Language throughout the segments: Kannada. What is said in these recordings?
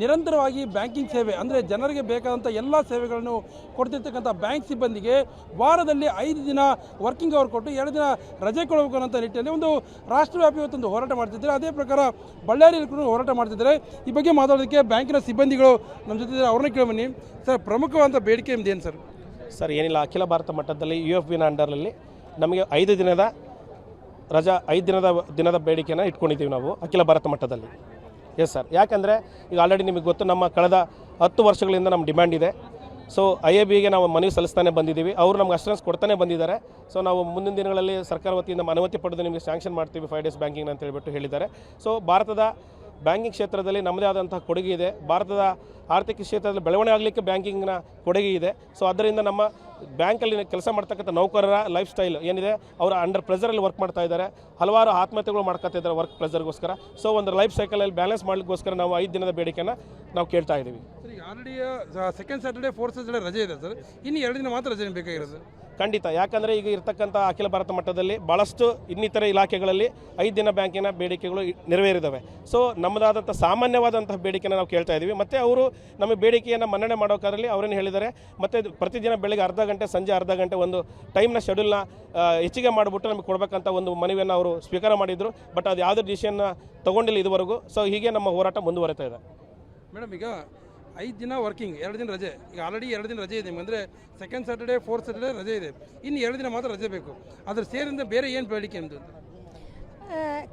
ನಿರಂತರವಾಗಿ ಬ್ಯಾಂಕಿಂಗ್ ಸೇವೆ, ಅಂದರೆ ಜನರಿಗೆ ಬೇಕಾದಂಥ ಎಲ್ಲ ಸೇವೆಗಳನ್ನು ಕೊಡ್ತಿರ್ತಕ್ಕಂಥ ಬ್ಯಾಂಕ್ ಸಿಬ್ಬಂದಿಗೆ ವಾರದಲ್ಲಿ ಐದು ದಿನ ವರ್ಕಿಂಗ್ ಅವರ್ ಕೊಟ್ಟು ಎರಡು ದಿನ ರಜೆ ಕೊಡಬೇಕು ಅನ್ನೋಂಥ ನಿಟ್ಟಿನಲ್ಲಿ ಒಂದು ರಾಷ್ಟ್ರವ್ಯಾಪಿ ಇವತ್ತೊಂದು ಹೋರಾಟ ಮಾಡ್ತಿದ್ದಾರೆ. ಅದೇ ಪ್ರಕಾರ ಬಳ್ಳಾರಿಯಲ್ಲಿ ಕೂಡ ಹೋರಾಟ ಮಾಡ್ತಿದ್ದಾರೆ. ಈ ಬಗ್ಗೆ ಮಾತಾಡೋದಕ್ಕೆ ಬ್ಯಾಂಕಿನ ಸಿಬ್ಬಂದಿಗಳು ನಮ್ಮ ಜೊತೆ. ಅವ್ರನ್ನ ಕೇಳಬನ್ನಿ. ಸರ್ ಪ್ರಮುಖವಾದ ಬೇಡಿಕೆ ಏನು ಸರ್? ಸರ್, ಏನಿಲ್ಲ. ಅಖಿಲ ಭಾರತ ಮಟ್ಟದಲ್ಲಿ ಯು ಎಫ್ ಬಿನ ಅಂಡರ್ನಲ್ಲಿ ನಮಗೆ ಐದು ದಿನದ ರಜಾ, ಐದು ದಿನದ ದಿನದ ಬೇಡಿಕೆಯನ್ನು ಇಟ್ಕೊಂಡಿದ್ದೀವಿ ನಾವು ಅಖಿಲ ಭಾರತ ಮಟ್ಟದಲ್ಲಿ. ಎಸ್ ಸರ್ ಯಾಕಂದರೆ ಈಗ ಆಲ್ರೆಡಿ ನಿಮಗೆ ಗೊತ್ತು, ನಮ್ಮ ಕಳೆದ ಹತ್ತು ವರ್ಷಗಳಿಂದ ನಮ್ಮ ಡಿಮ್ಯಾಂಡ್ ಇದೆ. ಸೊ ಐ ಎ ಬಿಗೆ ನಾವು ಮನವಿ ಸಲ್ಲಿಸ್ತಾನೆ ಬಂದಿದ್ದೀವಿ. ಅವರು ನಮ್ಗೆ ಅಶ್ಯೂರೆನ್ಸ್ ಕೊಡ್ತಾನೆ ಬಂದಿದ್ದಾರೆ. ಸೊ ನಾವು ಮುಂದಿನ ದಿನಗಳಲ್ಲಿ ಸರ್ಕಾರ ವತಿಯಿಂದ ಅನುಮತಿ ಪಡೆದು ನಿಮಗೆ ಸ್ಯಾಂಕ್ಷನ್ ಮಾಡ್ತೀವಿ ಫೈವ್ ಡೇಸ್ ಬ್ಯಾಂಕಿಂಗ್ ಅಂತ ಹೇಳಿಬಿಟ್ಟು ಹೇಳಿದ್ದಾರೆ. ಸೊ ಭಾರತದ ಬ್ಯಾಂಕಿಂಗ್ ಕ್ಷೇತ್ರದಲ್ಲಿ ನಮ್ಮದೇ ಆದಂತಹ ಕೊಡುಗೆ ಇದೆ. ಭಾರತದ ಆರ್ಥಿಕ ಕ್ಷೇತ್ರದಲ್ಲಿ ಬೆಳವಣಿಗೆ ಆಗಲಿಕ್ಕೆ ಬ್ಯಾಂಕಿಂಗ್ನ ಕೊಡುಗೆ ಇದೆ. ಸೊ ಅದರಿಂದ ನಮ್ಮ ಬ್ಯಾಂಕಲ್ಲಿ ಕೆಲಸ ಮಾಡ್ತಕ್ಕಂಥ ನೌಕರರ ಲೈಫ್ ಸ್ಟೈಲ್ ಏನಿದೆ, ಅವರು ಅಂಡರ್ ಪ್ರೆಸರಲ್ಲಿ ವರ್ಕ್ ಮಾಡ್ತಾ ಇದ್ದಾರೆ. ಹಲವಾರು ಆತ್ಮಹತ್ಯೆಗಳು ಮಾಡ್ಕೊತಾ ಇದ್ದಾರೆ ವರ್ಕ್ ಪ್ರೆಸರ್ಗೋಸ್ಕರ ಸೊ ಒಂದು ಲೈಫ್ ಸೈಕಲಲ್ಲಿ ಬ್ಯಾಲೆನ್ಸ್ ಮಾಡಲಿಕ್ಕೋಸ್ಕರ ನಾವು ಐದು ದಿನದ ಬೇಡಿಕೆಯನ್ನು ನಾವು ಕೇಳ್ತಾ ಇದ್ದೀವಿ. Already second Saturday fourth Saturday ರಜೆ ಇದೆ ಸರ್. ಇನ್ನು ಎರಡು ದಿನ ಮಾತ್ರ ರಜೆ ಬೇಕಾಗಿರೋದು. ಖಂಡಿತ. ಯಾಕಂದರೆ ಈಗ ಇರತಕ್ಕಂಥ ಅಖಿಲ ಭಾರತ ಮಟ್ಟದಲ್ಲಿ ಭಾಳಷ್ಟು ಇನ್ನಿತರ ಇಲಾಖೆಗಳಲ್ಲಿ ಐದು ದಿನ ಬ್ಯಾಂಕಿನ ಬೇಡಿಕೆಗಳು ನೆರವೇರಿದವೆ. ಸೊ ನಮ್ಮದಾದಂಥ ಸಾಮಾನ್ಯವಾದಂತಹ ಬೇಡಿಕೆನ ನಾವು ಕೇಳ್ತಾ ಇದ್ದೀವಿ. ಮತ್ತು ಅವರು ನಮ್ಮ ಬೇಡಿಕೆಯನ್ನು ಮನ್ನಣೆ ಮಾಡೋಕ್ಕಾದ್ರಲ್ಲಿ ಅವರೇನು ಹೇಳಿದ್ದಾರೆ, ಮತ್ತು ಪ್ರತಿದಿನ ಬೆಳಗ್ಗೆ ಅರ್ಧ ಗಂಟೆ, ಸಂಜೆ ಅರ್ಧ ಗಂಟೆ ಒಂದು ಟೈಮ್ನ ಶೆಡ್ಯೂಲ್ನ ಹೆಚ್ಚಿಗೆ ಮಾಡಿಬಿಟ್ಟು ನಮಗೆ ಕೊಡಬೇಕಂತ ಒಂದು ಮನವಿಯನ್ನು ಅವರು ಸ್ವೀಕಾರ ಮಾಡಿದರು. ಬಟ್ ಅದು ಯಾವುದೇ ಡಿಸಿಷನ್ನ ತೊಗೊಂಡಿಲ್ಲ ಇದುವರೆಗೂ. ಸೊ ಹೀಗೆ ನಮ್ಮ ಹೋರಾಟ ಮುಂದುವರಿತಾ ಇದೆ. ಮೇಡಮ್, ಈಗ ಐದು ದಿನ ವರ್ಕಿಂಗ್ ಎರಡು ದಿನ ರಜೆ. ಈಗ ಆಲ್ರೆಡಿ ಎರಡು ದಿನ ರಜೆ ಇದೆ ಅಂದರೆ ಸೆಕೆಂಡ್ ಸ್ಯಾಟರ್ಡೆ ಫೋರ್ತ್ ಸ್ಯಾಟರ್ಡೆ ರಜೆ ಇದೆ. ಇನ್ನು ಎರಡು ದಿನ ಮಾತ್ರ ರಜೆ ಬೇಕು. ಅದ್ರ ಸೇರಿಂದ ಬೇರೆ ಏನು ನಿಮ್ಮದು ಅಂತ?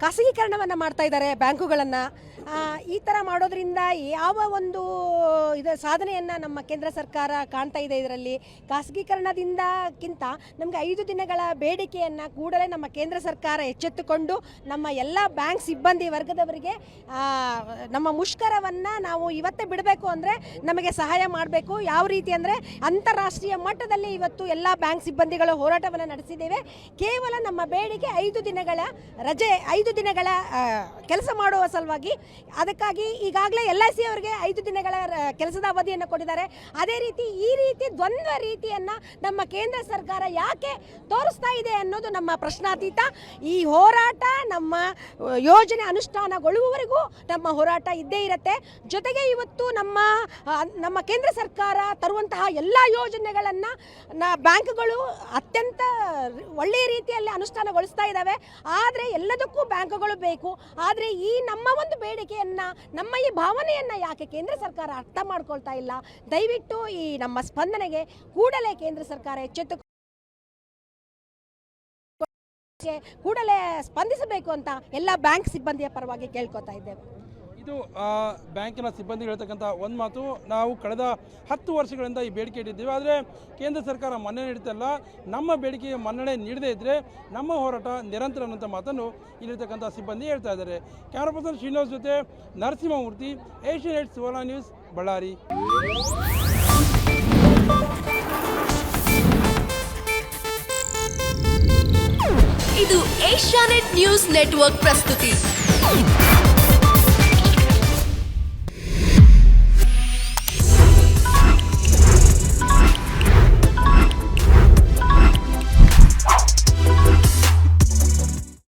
ಖಾಸಗೀಕರಣವನ್ನು ಮಾಡ್ತಾ ಇದ್ದಾರೆ ಬ್ಯಾಂಕುಗಳನ್ನು. ಈ ಥರ ಮಾಡೋದ್ರಿಂದ ಯಾವ ಒಂದು ಇದು ಸಾಧನೆಯನ್ನು ನಮ್ಮ ಕೇಂದ್ರ ಸರ್ಕಾರ ಕಾಣ್ತಾ ಇದೆ ಇದರಲ್ಲಿ? ಖಾಸಗೀಕರಣದಿಂದಕ್ಕಿಂತ ನಮಗೆ ಐದು ದಿನಗಳ ಬೇಡಿಕೆಯನ್ನು ಕೂಡಲೇ ನಮ್ಮ ಕೇಂದ್ರ ಸರ್ಕಾರ ಎಚ್ಚೆತ್ತುಕೊಂಡು ನಮ್ಮ ಎಲ್ಲ ಬ್ಯಾಂಕ್ ಸಿಬ್ಬಂದಿ ವರ್ಗದವರಿಗೆ ನಮ್ಮ ಮುಷ್ಕರವನ್ನು ನಾವು ಇವತ್ತೇ ಬಿಡಬೇಕು ಅಂದರೆ ನಮಗೆ ಸಹಾಯ ಮಾಡಬೇಕು. ಯಾವ ರೀತಿ ಅಂದರೆ ಅಂತಾರಾಷ್ಟ್ರೀಯ ಮಟ್ಟದಲ್ಲಿ ಇವತ್ತು ಎಲ್ಲ ಬ್ಯಾಂಕ್ ಸಿಬ್ಬಂದಿಗಳು ಹೋರಾಟವನ್ನು ನಡೆಸಿದ್ದೇವೆ. ಕೇವಲ ನಮ್ಮ ಬೇಡಿಕೆ ಐದು ದಿನಗಳ ರಜೆ ಐದು ದಿನಗಳ ಕೆಲಸ ಮಾಡುವ ಸಲುವಾಗಿ ಅದಕ್ಕಾಗಿ ಈಗಾಗಲೇ ಎಲ್ ಐ ಸಿ ಅವರಿಗೆ ಐದು ದಿನಗಳ ಕೆಲಸದ ಅವಧಿಯನ್ನು ಕೊಟ್ಟಿದ್ದಾರೆ. ಅದೇ ರೀತಿ ಈ ರೀತಿ ದ್ವಂದ್ವ ರೀತಿಯನ್ನು ನಮ್ಮ ಕೇಂದ್ರ ಸರ್ಕಾರ ಯಾಕೆ ತೋರಿಸ್ತಾ ಇದೆ ಅನ್ನೋದು ನಮ್ಮ ಪ್ರಶ್ನಾತೀತ. ಈ ಹೋರಾಟ ನಮ್ಮ ಯೋಜನೆ ಅನುಷ್ಠಾನಗೊಳ್ಳುವವರೆಗೂ ನಮ್ಮ ಹೋರಾಟ ಇದ್ದೇ ಇರುತ್ತೆ. ಜೊತೆಗೆ ಇವತ್ತು ನಮ್ಮ ನಮ್ಮ ಕೇಂದ್ರ ಸರ್ಕಾರ ತರುವಂತಹ ಎಲ್ಲ ಯೋಜನೆಗಳನ್ನು ಬ್ಯಾಂಕ್ಗಳು ಅತ್ಯಂತ ಒಳ್ಳೆಯ ರೀತಿಯಲ್ಲಿ ಅನುಷ್ಠಾನಗೊಳಿಸ್ತಾ ಇದ್ದಾವೆ. ಆದರೆ ಎಲ್ಲದಕ್ಕೂ ಬ್ಯಾಂಕುಗಳು ಬೇಕು. ಆದರೆ ಈ ನಮ್ಮ ಒಂದು ಬೇಡಿಕೆಯನ್ನ, ನಮ್ಮ ಈ ಭಾವನೆಯನ್ನ ಯಾಕೆ ಕೇಂದ್ರ ಸರ್ಕಾರ ಅರ್ಥ ಮಾಡ್ಕೊಳ್ತಾ ಇಲ್ಲ? ದಯವಿಟ್ಟು ಈ ನಮ್ಮ ಸ್ಪಂದನೆಗೆ ಕೂಡಲೇ ಕೇಂದ್ರ ಸರ್ಕಾರ ಎಚ್ಚೆತ್ತು ಕೂಡಲೇ ಸ್ಪಂದಿಸಬೇಕು ಅಂತ ಎಲ್ಲ ಬ್ಯಾಂಕ್ ಸಿಬ್ಬಂದಿಯ ಪರವಾಗಿ ಕೇಳ್ಕೊತಾ ಇದ್ದೇವೆ. ಇದು ಬ್ಯಾಂಕಿನ ಸಿಬ್ಬಂದಿಗೆ ಹೇಳ್ತಕ್ಕಂಥ ಒಂದು ಮಾತು. ನಾವು ಕಳೆದ ಹತ್ತು ವರ್ಷಗಳಿಂದ ಈ ಬೇಡಿಕೆ ಇಟ್ಟಿದ್ದೀವಿ. ಆದರೆ ಕೇಂದ್ರ ಸರ್ಕಾರ ಮನ್ನಣೆ ನೀಡ್ತಲ್ಲ ನಮ್ಮ ಬೇಡಿಕೆಗೆ ಮನ್ನಣೆ ನೀಡದೇ ಇದ್ದರೆ ನಮ್ಮ ಹೋರಾಟ ನಿರಂತರ ಅನ್ನೋಂಥ ಮಾತನ್ನು ಇಲ್ಲಿರ್ತಕ್ಕಂಥ ಸಿಬ್ಬಂದಿ ಹೇಳ್ತಾ ಇದ್ದಾರೆ. ಕ್ಯಾಮರಾ ಪರ್ಸನ್ ಶ್ರೀನಿವಾಸ್ ಜೊತೆ Narasimhamurthy Asian eight Suvarna news Ballari ಇದು ಏಷ್ಯಾನೆಟ್ ನ್ಯೂಸ್ ನೆಟ್ವರ್ಕ್ ಪ್ರಸ್ತುತಿ.